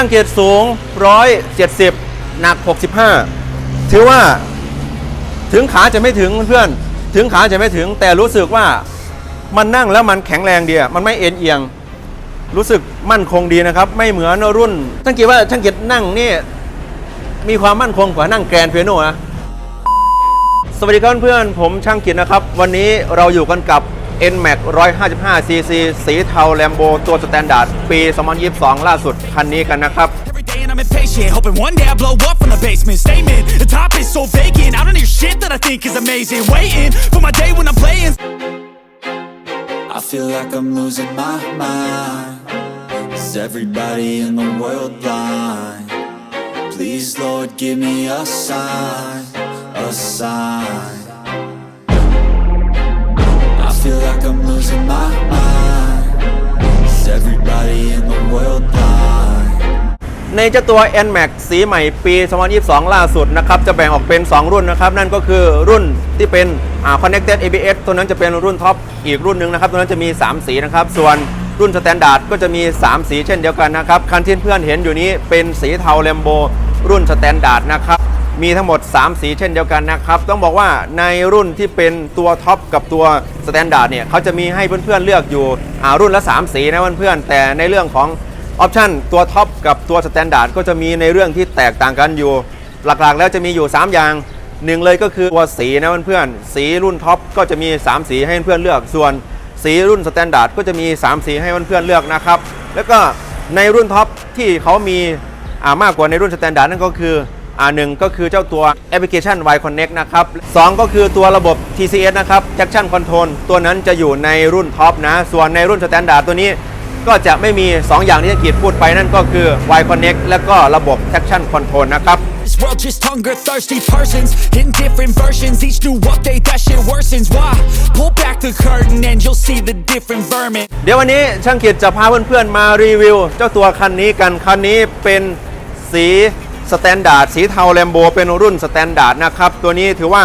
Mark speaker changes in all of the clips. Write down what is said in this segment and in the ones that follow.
Speaker 1: ช่างเกียรติสูง 170 หนัก 65 ถือว่าถึงขาจะไม่ถึงเพื่อนถึงขาจะไม่ถึงแต่รู้สึกว่ามันนั่งแล้วมันแข็งแรงดีอะมันไม่เอ็นเอียง รู้สึกมั่นคงดีนะครับ ไม่เหมือนรุ่นช่างเกียรติว่าช่างเกียรตินั่งนี่มีความมั่นคงกว่านั่งแกรนเปียโนนะสวัสดีครับเพื่อนผมช่างกิจนะครับ วันนี้เราอยู่กันกับ NMAX 155cc สีเทาแลมโบตัวสแตนดาร์ดปี 2022 ล่าสุด คันนี้กันนะครับ
Speaker 2: Every day and I'm impatient, hoping one day I blow up from the basement. Statement, the top is so vacant. I don't hear shit that I think is amazing. Waiting for my day when I'm playing.
Speaker 3: I feel like I'm losing my mind. Is everybody in the world blind? Please, Lord, give me a sign, a sign. Feel like I'm losing my mind. Is everybody in the world blind?
Speaker 1: ในเจ้าตัว NMAX สีใหม่ปี 2022 ล่าสุดนะครับจะแบ่งออกเป็น 2 รุ่นนะครับ นั่นก็คือรุ่นที่เป็น Connected ABS ตัวนั้นจะเป็นรุ่นท็อปอีกรุ่นหนึ่งนะครับ ตัวนั้นจะมี 3 สีนะครับ ส่วนรุ่นสแตนดาร์ดก็จะมี 3 สีเช่นเดียวกันนะครับ คันที่เพื่อนเห็นอยู่นี้เป็นสีเทาแลมโบรุ่นสแตนดาร์ดนะครับ มีทั้งหมด 3 สีเช่นเดียวกันนะครับ ต้องบอกว่าในรุ่นที่เป็นตัวท็อปกับตัวสแตนดาร์ดเนี่ยเขาจะมีให้เพื่อนๆเลือกอยู่อารุ่นละ 3 สีนะเพื่อนๆแต่ในเรื่องของออปชันตัวท็อปกับตัวสแตนดาร์ดก็จะมีในเรื่องที่แตกต่างกันอยู่ หลักๆ แล้วจะมีอยู่ 3 อย่างหนึ่งเลยก็คือตัวสีนะเพื่อนๆสีรุ่นท็อปก็จะมี 3 สีให้เพื่อนๆเลือกส่วนสีรุ่นสแตนดาร์ดก็จะมี 3 สีให้เพื่อนๆเลือกนะครับแล้วก็ในรุ่นท็อปที่เขามีมากกว่าในรุ่นสแตนดาร์ดนั่นก็คือ อ่าหนึ่งก็คือเจ้าตัวแอปพลิเคชัน Y Connect นะครับสองก็คือตัวระบบ TCS นะครับ Traction Control ตัวนั้นจะอยู่ในรุ่นท็อปนะ ส่วนในรุ่นสแตนดาร์ดตัวนี้ก็จะไม่มี 2 อย่างที่กีดพูดไปนั่นก็คือ Y Connect และก็ระบบ Traction Control นะครับ
Speaker 2: This world just hunger thirsty persons in different versions. Each new update, that shit worsens. Why? Pull back the curtain and you'll see the different vermin.
Speaker 1: เดี๋ยววันนี้ช่างกิจจะพาเพื่อนๆมารีวิว เจ้าตัวคันนี้กันคันนี้เป็นสี สแตนดาร์ดสีเทาแลมโบเป็นรุ่นสแตนดาร์ดนะครับ ตัวนี้ถือว่า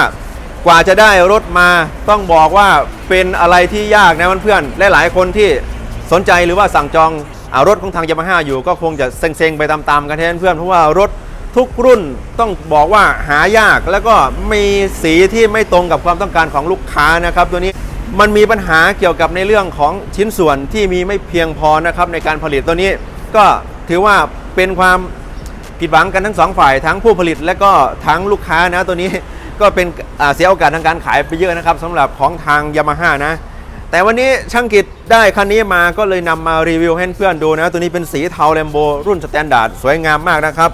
Speaker 1: กว่าจะได้รถมาต้องบอกว่าเป็นอะไรที่ยากนะเพื่อนๆและหลายคนที่สนใจหรือว่าสั่งจองอารถของทางยามาฮ่าอยู่ก็คงจะเซ็งๆไปตามๆกันแทนเพื่อนเพราะว่ารถทุกรุ่นต้องบอกว่าหายากแล้วก็มีสีที่ไม่ตรงกับความต้องการของลูกค้านะครับ ตัวนี้มันมีปัญหาเกี่ยวกับในเรื่องของชิ้นส่วนที่มีไม่เพียงพอนะครับในการผลิตตัวนี้ ก็ถือว่าเป็นความ ผิดหวังกันทั้งสองฝ่ายทั้งผู้ผลิตและก็ทั้งลูกค้านะตัวนี้ก็เป็นเสียโอกาสทางการขายไปเยอะนะครับสำหรับของทางยามาฮ่านะ แต่วันนี้ช่างกิจได้คันนี้มาก็เลยนำมารีวิวให้เพื่อนดูนะ ตัวนี้เป็นสีเทาแลมโบรุ่นสแตนดาร์ดสวยงามมากนะครับ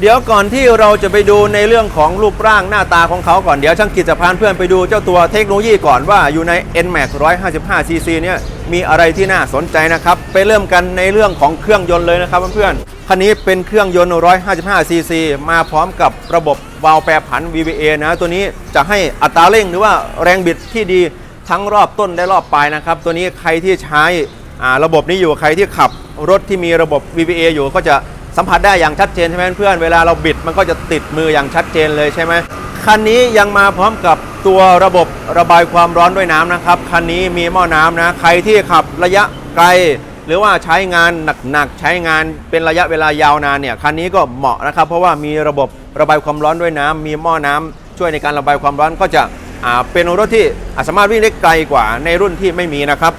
Speaker 1: เดี๋ยวก่อนที่เราจะไปดูในเรื่องของรูปร่างหน้าตาของเขาก่อนเดี๋ยวช่างกิจจะพาเพื่อนไปดูเจ้าตัวเทคโนโลยีก่อนว่าอยู่ใน NMAX 155cc เนี่ยมีอะไรที่น่าสนใจนะครับ ไปเริ่มกันในเรื่องของเครื่องยนต์เลยนะครับเพื่อนๆ คันนี้เป็นเครื่องยนต์ 155cc มาพร้อมกับระบบวาล์วแปรผัน VVA นะ ตัวนี้จะให้อัตราเร่งหรือว่าแรงบิดที่ดีทั้งรอบต้นและรอบปลายนะครับ ตัวนี้ใครที่ใช้ระบบนี้อยู่ใครที่ขับรถที่มีระบบ VVA อยู่ก็จะสัมผัสได้อย่างชัดเจนใช่ไหมเพื่อนๆเวลาเราบิดมันก็จะติดมืออย่างชัดเจนเลยใช่ไหมคันนี้ยังมาพร้อมกับตัวระบบระบายความร้อนด้วยน้ำนะครับ คันนี้มีหม้อน้ำนะ ใครที่ขับระยะไกล หรือว่าใช้งานหนักๆ ใช้งานเป็นระยะเวลายาวนานเนี่ยคันนี้ก็เหมาะนะครับ เพราะว่ามีระบบระบายความร้อนด้วยน้ำมีหม้อน้ำช่วยในการระบายความร้อนก็จะเป็นรถที่สามารถวิ่งได้ไกลกว่าในรุ่นที่ไม่มีนะครับ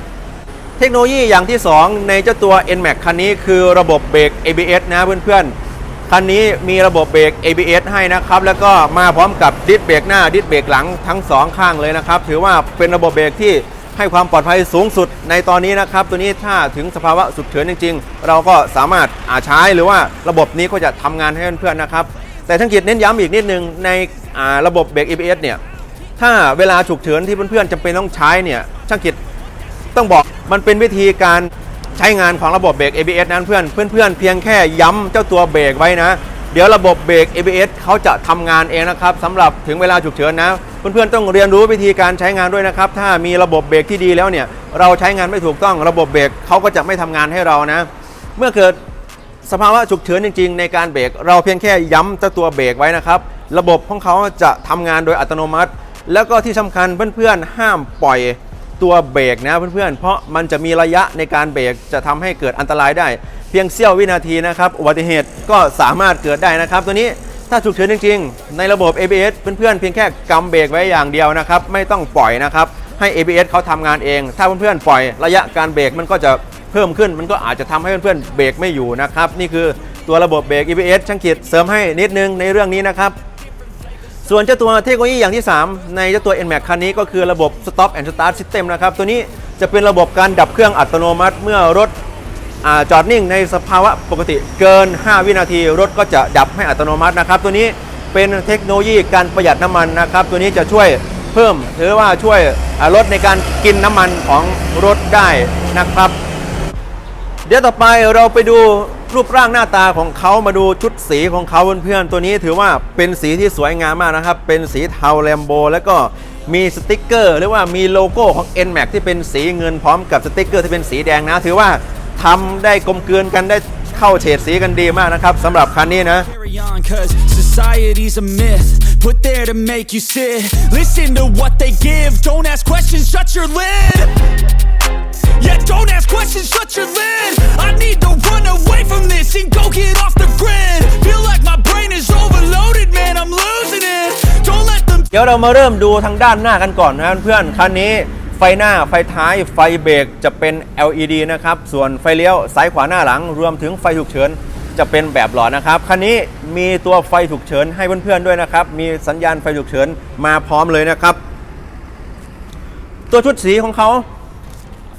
Speaker 1: เทคโนโลยีอย่างที่ 2 ในเจ้าตัว NMAX คันนี้คือระบบเบรก ABS นะเพื่อนๆ คันนี้มีระบบเบรก ABS ให้นะครับ แล้วก็มาพร้อมกับดิสเบรกหน้าดิสเบรกหลังทั้ง 2 ข้างเลยนะครับ ถือว่าเป็นระบบเบรกที่ ให้ความปลอดภัยสูงสุดในตอนนี้นะครับ ตัวนี้ถ้าถึงสภาวะสุดเฉินจริง ๆ เราก็สามารถอาใช้หรือว่าระบบนี้ก็จะทำงานให้เพื่อนๆนะครับ แต่ทั้งกิจเน้นย้ำอีกนิดนึงในระบบเบรก ABS เนี่ยถ้าเวลาฉุกเฉินที่เพื่อนๆจำเป็นต้องใช้เนี่ยช่างกิจต้องบอกมันเป็นวิธีการใช้งานของระบบเบรก ABS นั้นเพื่อนเพื่อนๆเพียงแค่ย้ำเจ้าตัวเบรกไว้นะ เดี๋ยวระบบเบรก ABS เขาจะทำงานเองนะครับสำหรับถึงเวลาฉุกเฉินนะ เพื่อนๆต้องเรียนรู้วิธีการใช้งานด้วยนะครับ ถ้ามีระบบเบรกที่ดีแล้วเนี่ย เราใช้งานไม่ถูกต้องระบบเบรกเขาก็จะไม่ทำงานให้เรานะ เมื่อเกิดสภาวะฉุกเฉินจริง ๆ ในการเบรกเราเพียงแค่ย้ำจ้าตัวเบรกไว้นะครับ ระบบของเขาจะทำงานโดยอัตโนมัติ แล้วก็ที่สำคัญเพื่อนๆห้ามปล่อยตัวเบรกนะเพื่อนๆ เพราะมันจะมีระยะในการเบรกจะทำให้เกิดอันตรายได้ เพียงเสี้ยววินาทีนะครับ อุบัติเหตุก็สามารถเกิดได้นะครับ ตัวนี้ ถ้าฉุกเฉินจริงๆ ในระบบ ABS เพื่อนๆเพียงแค่กำเบรกไว้อย่างเดียวนะครับ ไม่ต้องปล่อยนะครับ ให้ ABS เขาทำงานเอง ถ้าเพื่อนๆปล่อยระยะการเบรกมันก็จะเพิ่มขึ้น มันก็อาจจะทำให้เพื่อนๆเบรกไม่อยู่นะครับ นี่คือตัวระบบเบรก ABS ช่างกิจเสริมให้นิดนึงในเรื่องนี้นะครับส่วนเจ้าตัวเทคโนโลยีอย่างที่ 3 ในเจ้าตัว NMAX คันนี้ก็คือระบบ Stop and Start System นะครับ ตัวนี้จะเป็นระบบการดับเครื่องอัตโนมัติเมื่อรถ อจอดนิ่งในสภาวะปกติเกิน 5 วินาที รถก็จะดับให้อัตโนมัตินะครับ ตัวนี้เป็นเทคโนโลยีการประหยัดน้ำมันนะครับ ตัวนี้จะช่วยเพิ่มหรือว่าช่วยลดในการกินน้ำมันของรถได้นะครับ เดี๋ยวต่อไปเราไปดูรูปร่างหน้าตาของเขามาดูชุดสีของเขาเพื่อนๆตัวนี้ถือว่าเป็นสีที่สวยงามมากนะครับ เป็นสีเทาแลมโบแล้วก็มีสติกเกอร์ หรือว่ามีโลโก้ของ NMAX ที่เป็นสีเงินพร้อมกับสติกเกอร์ที่เป็นสีแดงนะ ถือว่า ทำได้กลมกลืนกันได้เข้าเฉดสีกันดีมากนะครับสำหรับคันนี้นะ
Speaker 2: Carry on, cause society's a myth. Put there to make you sit. Listen to what they give. Don't ask questions, shut your lid. Yeah, don't ask questions, shut your lid. I need to run away from this and go get off the grid. Feel like my brain is overloaded, man. I'm losing it. Don't let them
Speaker 1: เดี๋ยวเรามาเริ่มดูทางด้านหน้ากันก่อนนะเพื่อนๆคันนี้ ไฟหน้าไฟท้ายไฟเบรกจะเป็น LED นะครับ ส่วนไฟเลี้ยวซ้ายขวาหน้าหลัง รวมถึงไฟฉุกเฉินจะเป็นแบบหลอดนะครับ คันนี้มีตัวไฟฉุกเฉินให้เพื่อนๆด้วยนะครับ มีสัญญาณไฟฉุกเฉินมาพร้อมเลยนะครับ ตัวชุดสีของเขา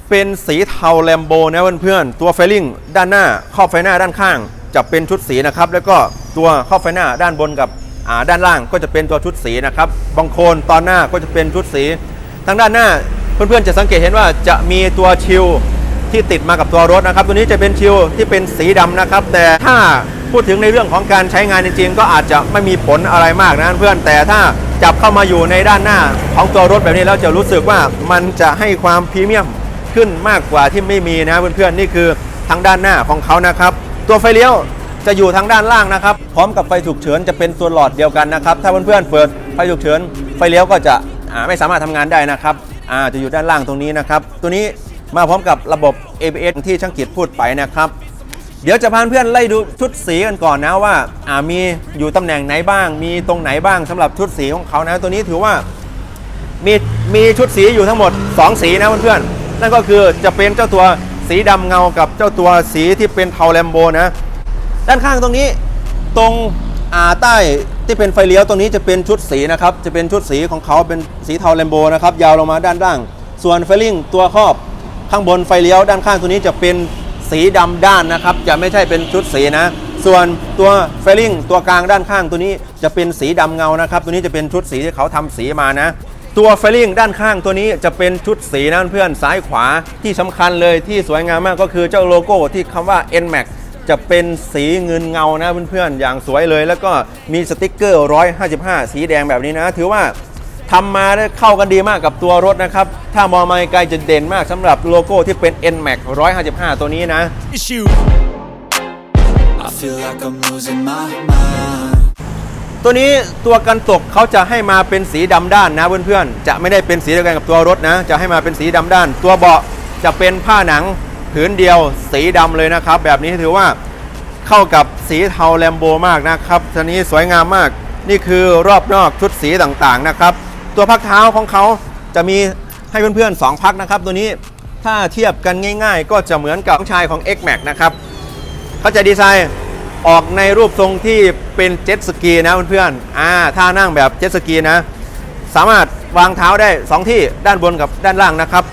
Speaker 1: เป็นสีเทาแลมโบนะเพื่อนๆ ตัวไฟลิ่งด้านหน้าครอบไฟหน้าด้านข้าง จะเป็นชุดสีนะครับ แล้วก็ตัวครอบไฟหน้าด้านบนกับด้านล่างก็จะเป็นตัวชุดสีนะครับ บางโคนตอนหน้าก็จะเป็นชุดสี ทางด้านหน้า เพื่อนๆจะสังเกตเห็นว่าจะมีตัวชิลที่ติดมากับตัวรถนะครับ ตัวนี้จะเป็นชิลที่เป็นสีดำนะครับ แต่ถ้าพูดถึงในเรื่องของการใช้งานจริงๆก็อาจจะไม่มีผลอะไรมากนะเพื่อนแต่ถ้าจับเข้ามาอยู่ในด้านหน้าของตัวรถแบบนี้แล้วจะรู้สึกว่ามันจะให้ความพรีเมียมขึ้นมากกว่าที่ไม่มีนะเพื่อนๆนี่คือทางด้านหน้าของเขานะครับ ตัวไฟเลี้ยวจะอยู่ทางด้านล่างนะครับ พร้อมกับไฟฉุกเฉินจะเป็นตัวหลอดเดียวกันนะครับ ถ้าเพื่อนๆเปิดไฟฉุกเฉินไฟเลี้ยวก็จะไม่สามารถทำงานได้นะครับ อ่าจะอยู่ด้านล่างตรงนี้นะครับ ตัวนี้มาพร้อมกับระบบ ABS ที่ช่างกิจพูดไปนะครับ เดี๋ยวจะพาเพื่อนไล่ดูชุดสีกันก่อนนะว่าอ่ามีอยู่ตำแหน่งไหนบ้าง มีตรงไหนบ้างสำหรับชุดสีของเขานะ ตัวนี้ถือว่ามีมีชุดสีอยู่ทั้งหมด 2 สีนะเพื่อนๆนั่นก็คือจะเป็นเจ้าตัวสีดำเงากับเจ้าตัวสีที่เป็นเทาแลมโบนะ ด้านข้างตรงนี้ตรงอ่าใต้ ที่เป็นไฟเลี้ยวตรงนี้จะเป็นชุดสีนะครับ จะเป็นชุดสีของเขาเป็นสีเทาแลมโบนะครับ ยาวลงมาด้านล่าง ส่วนไฟลิ่งตัวครอบข้างบนไฟเลี้ยวด้านข้างตัวนี้จะเป็นสีดำด้านนะครับ จะไม่ใช่เป็นชุดสีนะ ส่วนตัวไฟลิ่งตัวกลางด้านข้างตัวนี้จะเป็นสีดำเงานะครับ ตัวนี้จะเป็นชุดสีที่เขาทำสีมานะ ตัวไฟลิ่งด้านข้างตัวนี้จะเป็นชุดสีนะเพื่อนซ้ายขวาที่สำคัญเลยที่สวยงามมากก็คือเจ้าโลโก้ที่คำว่า NMAX จะเป็นสีเงินเงานะเพื่อนๆอย่างสวยเลย แล้วก็มีสติกเกอร์ 155 สีแดงแบบนี้นะ ถือว่าทำมาได้เข้ากันดีมากกับตัวรถนะครับ ถ้ามองมาไกลจะเด่นมากสำหรับโลโก้ที่เป็น NMAX 155 ตัวนี้นะ
Speaker 2: issue.
Speaker 3: Feel like
Speaker 1: ตัวนี้ตัวกันตกเขาจะให้มาเป็นสีดำด้านนะเพื่อนๆ จะไม่ได้เป็นสีเดียวกันกับตัวรถนะ จะให้มาเป็นสีดำด้าน ตัวเบาะจะเป็นผ้าหนัง ผืนเดียวสีดำเลยนะครับ แบบนี้ถือว่าเข้ากับสีเทาแลมโบมากนะครับทีนี้สวยงามมาก นี่คือรอบนอกชุดสีต่างๆนะครับ ตัวพักเท้าของเขาจะมีให้เพื่อนๆสองพักนะครับ ตัวนี้ถ้าเทียบกันง่าย ๆ ก็จะเหมือนกับน้องชายของ X-Max นะครับเขาจะดีไซน์ออกในรูปทรงที่เป็นเจ็ตสกีนะเพื่อนๆอ่าท่านั่งแบบเจ็ตสกีนะ สามารถวางเท้าได้ 2 ที่ด้านบนกับด้านล่างนะครับ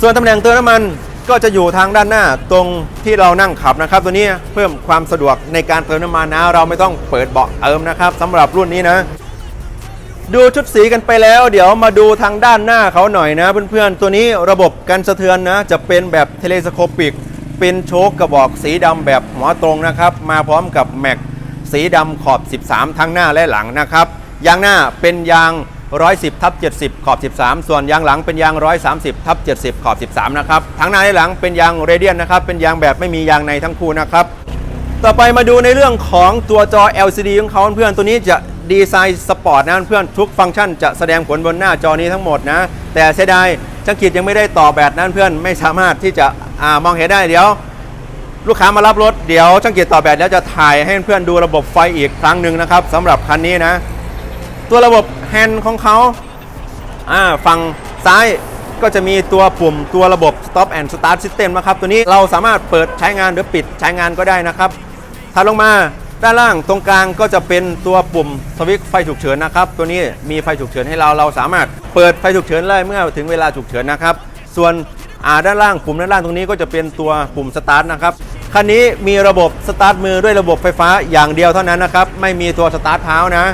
Speaker 1: ส่วนตำแหน่งเติมน้ำมันก็จะอยู่ทางด้านหน้าตรงที่เรานั่งขับนะครับ ตัวนี้เพิ่มความสะดวกในการเติมน้ำมันนะ เราไม่ต้องเปิดเบาะเติมนะครับสำหรับรุ่นนี้นะ ดูชุดสีกันไปแล้ว เดี๋ยวมาดูทางด้านหน้าเขาหน่อยนะเพื่อนๆตัวนี้ระบบกันสะเทือนนะ จะเป็นแบบเทเลสโคปิก เป็นโชคกระบอกสีดำแบบหัวตรงนะครับ มาพร้อมกับแม็กสีดำขอบ 13 ทั้งหน้าและหลังนะครับยางหน้าเป็นยาง 110ทับ70 ขอบ 13 ส่วนยางหลังเป็นยาง 130ทับ70 ขอบ 13 นะครับ ทั้งหน้าและหลังเป็นยางเรเดียนนะครับ เป็นยางแบบไม่มียางในทั้งคู่นะครับ ต่อไปมาดูในเรื่องของตัวจอ LCD ของเขาเพื่อนตัวนี้จะดีไซน์สปอร์ตนะเพื่อนทุกฟังก์ชันจะแสดงผลบนหน้าจอนี้ทั้งหมดนะ แต่เสียดายช่างกิจยังไม่ได้ต่อแบตนั้นเพื่อนไม่สามารถที่จะอามองเห็นได้เดี๋ยว ลูกค้ามารับรถเดี๋ยวช่างกิจต่อแบตแล้วจะถ่ายให้เพื่อนดูระบบไฟอีกครั้งหนึ่งนะครับสำหรับคันนี้นะ ตัวระบบ แฮนด์ของเขาอ่าฝั่งซ้ายก็จะมีตัวปุ่มตัวระบบ stop and start system นะครับ ตัวนี้เราสามารถเปิดใช้งานหรือปิดใช้งานก็ได้นะครับถัดลงมาด้านล่างตรงกลางก็จะเป็นตัวปุ่มสวิตช์ไฟฉุกเฉินนะครับ ตัวนี้มีไฟฉุกเฉินให้เราเราสามารถเปิดไฟฉุกเฉินเลยเมื่อถึงเวลาฉุกเฉินนะครับ ส่วนด้านล่างปุ่มด้านล่างตรงนี้ก็จะเป็นตัวปุ่มสตาร์ทนะครับคันนี้มีระบบสตาร์ทมือด้วยระบบไฟฟ้าอย่างเดียวเท่านั้นนะครับ ไม่มีตัวสตาร์ทเท้านะ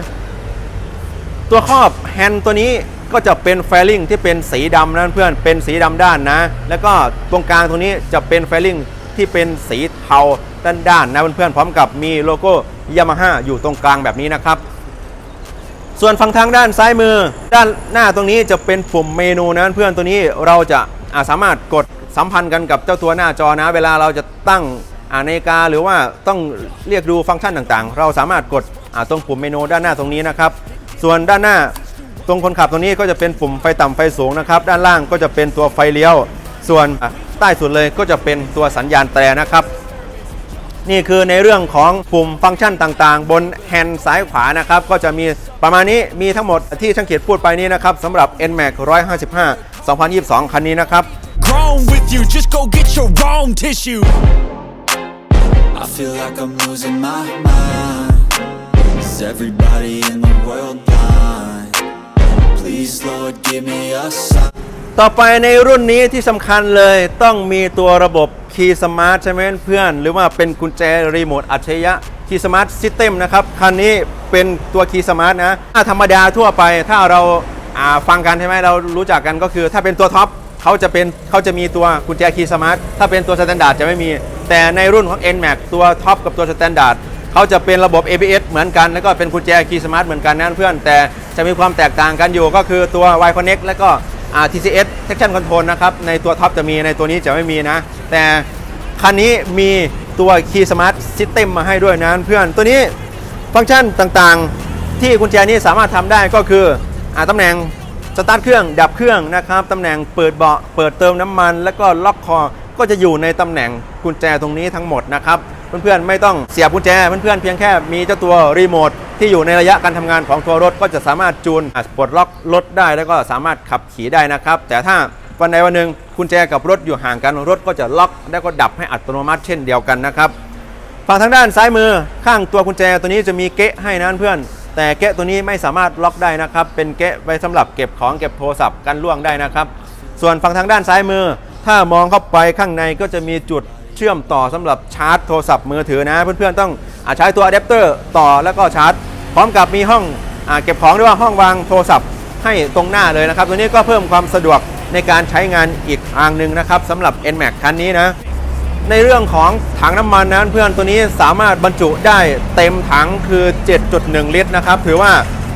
Speaker 1: ตัวครอบแฮนด์ตัวนี้ก็จะเป็นแฟลิงที่เป็นสีดำนะเพื่อนเป็นสีดำด้านนะ แล้วก็ตรงกลางตรงนี้จะเป็นแฟลิงที่เป็นสีเทาด้านด้านนะเพื่อนๆพร้อมกับมีโลโก้ยามาฮ่าอยู่ตรงกลางแบบนี้นะครับ ส่วนฝั่งทางด้านซ้ายมือ ด้านหน้าตรงนี้จะเป็นปุ่มเมนูนะเพื่อนตัวนี้เราจะาสามารถกดสัมพันธ์กันกับเจ้าตัวหน้าจอนะ เวลาเราจะตั้งนาฬิกาหรือว่าต้องเรียกดูฟังก์ชันต่างๆ เราสามารถกดตรงปุ่มเมนูด้านหน้าตรงนี้นะครับ ส่วนด้านหน้าตรงคนขับตรงนี้ก็จะเป็นปุ่มไฟต่ำไฟสูงนะครับ ด้านล่างก็จะเป็นตัวไฟเลี้ยว ส่วนอะใต้สุดเลยก็จะเป็นตัวสัญญาณแตรนะครับ นี่คือในเรื่องของปุ่มฟังก์ชันต่างๆ บนแฮนด์ซ้ายขวานะครับ ก็จะมีประมาณนี้มีทั้งหมดที่ช่างเขียนพูดไปนี้นะครับสำหรับ NMAX 155 2022 คันนี้นะครับ
Speaker 2: Grown with you, just go get your own tissue.
Speaker 3: I feel like I'm losing my mind Is everybody in the world blind? Please Lord give me a sign
Speaker 1: ต่อไปในรุ่นนี้ที่สำคัญเลยต้องมีตัวระบบคีย์สมาร์ทใช่ไหมเพื่อน หรือว่าเป็นกุญแจรีโมทอัจฉริยะคีย์สมาร์ทซิสเต็มนะครับ คันนี้เป็นตัวคีย์สมาร์ทนะถ้าธรรมดาทั่วไปถ้าเราฟังกันใช่ไหมเรารู้จักกันก็คือ ถ้าเป็นตัวท็อปเขาจะเป็นเขาจะมีตัวกุญแจคีย์สมาร์ทถ้าเป็นตัวสแตนดาร์ดจะไม่มี แต่ในรุ่นของ NMAX ตัวท็อปกับตัวสแตนดาร์ด เขาจะเป็นระบบ ABS เหมือนกัน แล้วก็เป็นกุญแจคีย์สมาร์ทเหมือนกันนะเพื่อน แต่จะมีความแตกต่างกันอยู่ก็คือตัว Y Connect แล้วก็ TCS Traction Control นะครับในตัวท็อปจะมีในตัวนี้จะไม่มีนะ แต่คันนี้มีตัว Key Smart System มาให้ด้วยนะเพื่อนตัวนี้ฟังก์ชันต่างๆ ที่กุญแจนี้สามารถทำได้ก็คืออ่าตำแหน่งสตาร์ทเครื่องดับเครื่องนะครับตำแหน่งเปิดเบาะเปิดเติมน้ำมัน แล้วก็ล็อกคอ ก็จะอยู่ในตำแหน่งกุญแจตรงนี้ทั้งหมดนะครับ เพื่อนๆไม่ต้องเสียบกุญแจ เพื่อนๆเพียงแค่มีเจ้าตัวรีโมทที่อยู่ในระยะการทำงานของตัวรถก็จะสามารถจูนอะปลดล็อกรถได้แล้วก็สามารถขับขี่ได้นะครับ แต่ถ้าวันใดวันหนึ่งกุญแจกับรถอยู่ห่างกันรถก็จะล็อกแล้วก็ดับให้อัตโนมัติเช่นเดียวกันนะครับฝั่งทางด้านซ้ายมือข้างตัวกุญแจตัวนี้จะมีเกะให้นะเพื่อน แต่เกะตัวนี้ไม่สามารถล็อกได้นะครับ เป็นเกะไว้สำหรับเก็บของเก็บโทรศัพท์กันล่วงได้นะครับ ส่วนฝั่งทางด้านซ้ายมือ ถ้ามองเข้าไปข้างในก็จะมีจุดเชื่อมต่อสำหรับชาร์จโทรศัพท์มือถือนะ เพื่อนๆต้องอใช้ตัวอะแดปเตอร์ต่อแล้วก็ชาร์จ พร้อมกับมีห้องอเก็บของหรือว่าห้องวางโทรศัพท์ให้ตรงหน้าเลยนะครับ ตัวนี้ก็เพิ่มความสะดวกในการใช้งานอีกทางหนึ่งนะครับสำหรับ NMAX คันนี้นะ ในเรื่องของถังน้ำมันนั้นเพื่อนตัวนี้สามารถบรรจุได้เต็มถังคือ 7.1 ลิตรนะครับ ถือว่า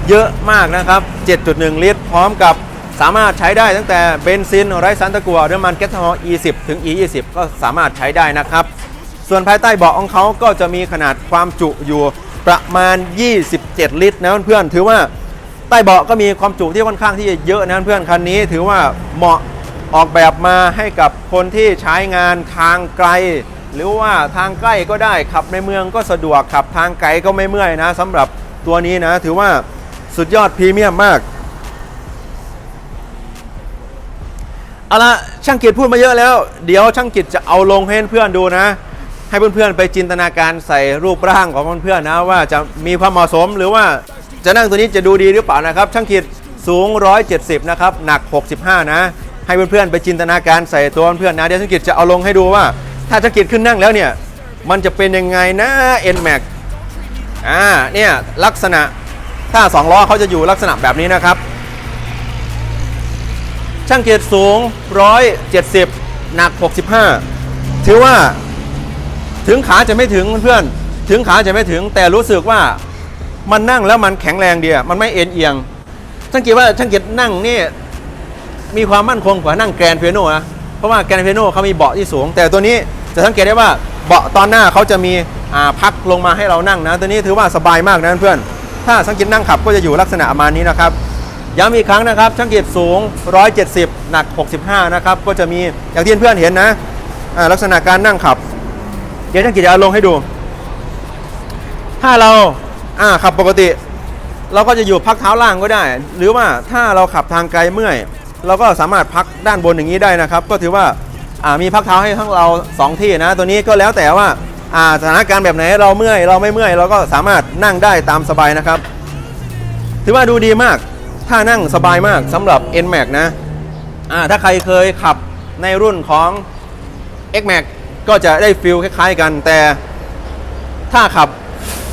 Speaker 1: เยอะมากนะครับ 7.1 ลิตร พร้อมกับ สามารถใช้ได้ตั้งแต่เบนซินไร้สารตะกั่วหรือมันแก๊สฮอล์ E10 ถึง E20 ก็สามารถใช้ได้นะครับ ส่วนภายใต้เบาะของเขาก็จะมีขนาดความจุอยู่ประมาณ 27 ลิตรนะเพื่อนๆถือว่าใต้เบาะก็มีความจุที่ค่อนข้างที่จะเยอะนะเพื่อนคันนี้ ถือว่าเหมาะออกแบบมาให้กับคนที่ใช้งานทางไกล หรือว่าทางใกล้ก็ได้ขับในเมืองก็สะดวกขับทางไกลก็ไม่เมื่อยนะสำหรับตัวนี้นะ ถือว่าสุดยอดพรีเมียมมาก เอาละช่างกิจพูดมาเยอะแล้ว เดี๋ยวช่างกิจจะเอาลงให้เพื่อนดูนะ ให้เพื่อนๆไปจินตนาการใส่รูปร่างของเพื่อนๆนะว่าจะมีความเหมาะสมหรือว่าจะนั่งตัวนี้จะดูดีหรือเปล่านะครับ ช่างกิจสูง 170 นะครับ หนัก 65 นะ ให้เพื่อนๆไปจินตนาการใส่ตัวเพื่อนๆนะ เดี๋ยวช่างกิจจะเอาลงให้ดูว่า ถ้าช่างกิจขึ้นนั่งแล้วเนี่ย มันจะเป็นยังไงนะ NMAX อ่าเนี่ยลักษณะถ้าสองล้อเขาจะอยู่ลักษณะแบบนี้นะครับ ช่างเกียรติสูง 170 หนัก 65 ถือว่าถึงขาจะไม่ถึงเพื่อนๆ ถึงขาจะไม่ถึงแต่รู้สึกว่ามันนั่งแล้วมันแข็งแรงดีอะมันไม่เอ็นเอียงช่างเกียรติว่าช่างเกียรตินั่งนี่มีความมั่นคงกว่านั่งแกรนเปียโนนะ เพราะว่าแกรนเปียโนเขามีเบาะที่สูง แต่ตัวนี้จะสังเกตได้ว่าเบาะตอนหน้าเขาจะมีพักลงมาให้เรานั่งนะ ตัวนี้ถือว่าสบายมากนะเพื่อน ถ้าช่างกิจนั่งขับก็จะอยู่ลักษณะประมาณนี้นะครับ ย้ำอีกครั้งนะครับ ช่างเกิจสูง 170 หนัก 65 นะครับ ก็จะมีอย่างที่เพื่อนเห็นนะอ่าลักษณะการนั่งขับ เดี๋ยวช่างกิจจะลงให้ดู ถ้าเราขับปกติ เราก็จะอยู่พักเท้าล่างก็ได้ หรือว่าถ้าเราขับทางไกลเมื่อย เราก็สามารถพักด้านบนอย่างนี้ได้นะครับ ก็ถือว่ามีพักเท้าให้ทั้งเราสองที่นะ ตัวนี้ก็แล้วแต่ว่าสถานการณ์แบบไหนเราเมื่อยเราไม่เมื่อย เราก็สามารถนั่งได้ตามสบายนะครับ ถือว่าดูดีมาก ถ้านั่งสบายมากสำหรับ NMAX นะอ่าถ้าใครเคยขับในรุ่นของ XMAX ก็จะได้ฟิลคล้ายๆกัน แต่ถ้าขับ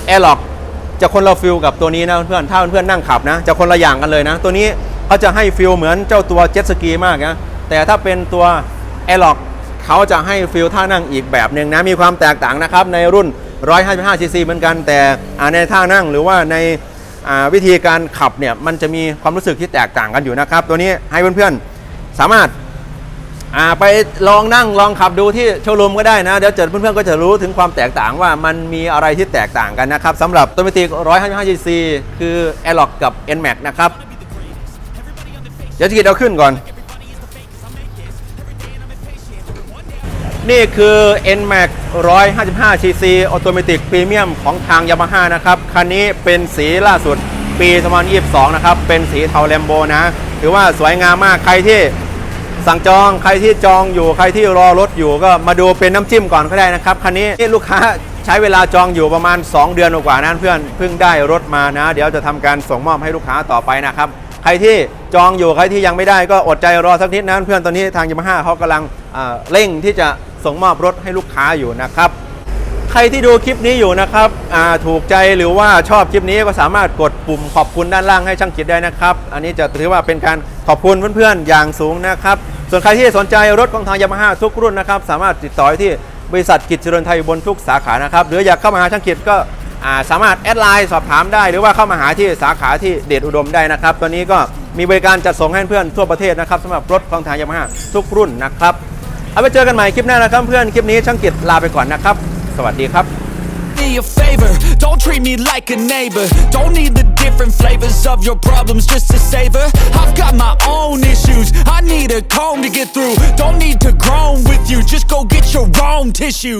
Speaker 1: Airlock จะคนละฟิลกับตัวนี้นะเพื่อนๆถ้าเพื่อนๆนั่งขับนะ จะคนละอย่างกันเลยนะ ตัวนี้เขาจะให้ฟิลเหมือนเจ้าตัวเจ็ตสกีมากนะแต่ถ้าเป็นตัว Airlock เขาจะให้ฟิลท่านั่งอีกแบบหนึ่งนะ มีความแตกต่างนะครับในรุ่น 155cc เหมือนกัน แต่ในท่านั่งหรือว่าใน วิธีการขับเนี่ยมันจะมีความรู้สึกที่แตกต่างกันอยู่นะครับ ตัวนี้ให้เพื่อนๆสามารถไปลองนั่งลองขับดูที่โชว์รูมก็ได้นะเดี๋ยวเจอเพื่อนๆก็จะรู้ถึงความแตกต่างว่ามันมีอะไรที่แตกต่างกันนะครับสำหรับตัวมิติ155 cc คือ a i r l o c กับ NMAX นะครับเดี๋ยวจะกิดเอาขึ้นก่อน นี่คือ NMAX 155 cc Automatic Premium ของทาง Yamaha นะครับ คันนี้เป็นสีล่าสุดปี2022 นะครับ เป็นสีเทาแลมโบนะ ถือว่าสวยงามมาก ใครที่สั่งจองใครที่จองอยู่ใครที่รอรถอยู่ก็มาดูเป็นน้ำจิ้มก่อนก็ได้นะครับ คันนี้ลูกค้าใช้เวลาจองอยู่ประมาณ 2 เดือนกว่านั้นเพื่อนเพิ่งได้รถมานะ เดี๋ยวจะทำการส่งมอบให้ลูกค้าต่อไปนะครับ ใครที่จองอยู่ใครที่ยังไม่ได้ก็อดใจรอสักนิดนะเพื่อนตอนนี้ทางยามาฮ่าเขากำลังเร่งที่จะส่งมอบรถให้ลูกค้าอยู่นะครับ ใครที่ดูคลิปนี้อยู่นะครับถูกใจหรือว่าชอบคลิปนี้ก็สามารถกดปุ่มขอบคุณด้านล่างให้ช่างกิจได้นะครับ อันนี้จะถือว่าเป็นการขอบคุณเพื่อนๆอย่างสูงนะครับ ส่วนใครที่สนใจรถของทางยามาฮ่าทุกรุ่นนะครับ สามารถติดต่อที่บริษัทกิจเจริญไทยบนทุกสาขานะครับ หรืออยากเข้ามาหาช่างกิจก็ สามารถแอดไลน์สอบถามได้ หรือว่าเข้ามาหาที่สาขาที่เดชอุดมได้นะครับ ตอนนี้ก็มีบริการจัดส่งให้เพื่อนทั่วประเทศนะครับสำหรับรถของทางยามาฮ่าทุกรุ่นนะครับ เอาไปเจอกันใหม่คลิปหน้านะครับเพื่อนคลิปนี้ช่างกิจลาไปก่อนนะครับ สวัสดีครับ
Speaker 2: me a favor Don't treat me like a neighbor Don't need the different flavors of your problems just to savor I've got my own issues I need a comb to get through Don't need to groan with you Just go get your own tissue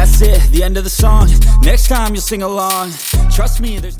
Speaker 2: That's it, the end of the song. Next time you'll sing along. Trust me, there's